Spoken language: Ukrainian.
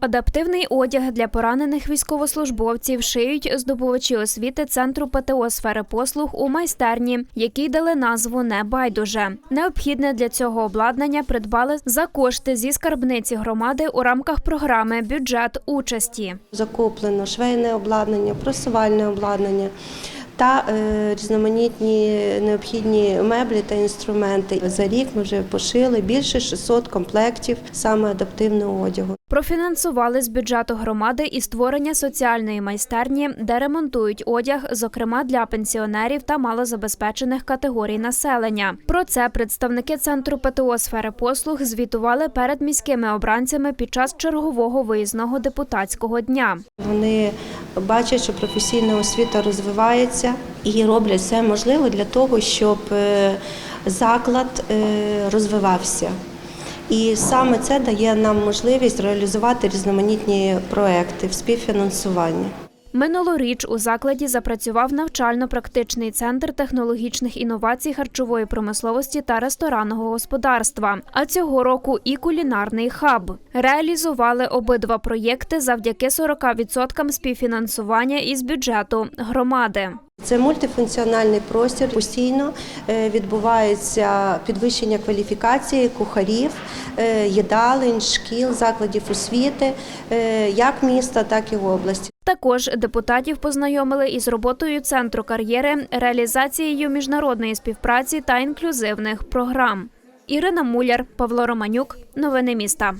Адаптивний одяг для поранених військовослужбовців шиють здобувачі освіти центру ПТО сфери послуг у майстерні, якій дали назву Небайдуже. Необхідне для цього обладнання придбали за кошти зі скарбниці громади у рамках програми Бюджет участі. Закуплено швейне обладнання, просувальне обладнання та е, різноманітні необхідні меблі та інструменти. За рік ми вже пошили більше 600 комплектів саме адаптивного одягу. Профінансували з бюджету громади і створення соціальної майстерні, де ремонтують одяг, зокрема для пенсіонерів та малозабезпечених категорій населення. Про це представники центру ПТО сфери послуг звітували перед міськими обранцями під час чергового виїзного депутатського дня. Вони бачать, що професійна освіта розвивається і роблять все можливе для того, щоб е, заклад е, розвивався. І саме це дає нам можливість реалізувати різноманітні проекти в співфінансуванні. Минулоріч у закладі запрацював навчально-практичний центр технологічних інновацій харчової промисловості та ресторанного господарства. А цього року і кулінарний хаб реалізували обидва проєкти завдяки 40% співфінансування із бюджету громади. Це мультифункціональний простір. Постійно е, відбувається підвищення кваліфікації кухарів, е, їдалень, шкіл, закладів освіти, е, як міста, так і області. Також депутатів познайомили із роботою центру кар'єри, реалізацією міжнародної співпраці та інклюзивних програм. Ірина Муляр, Павло Романюк. Новини міста.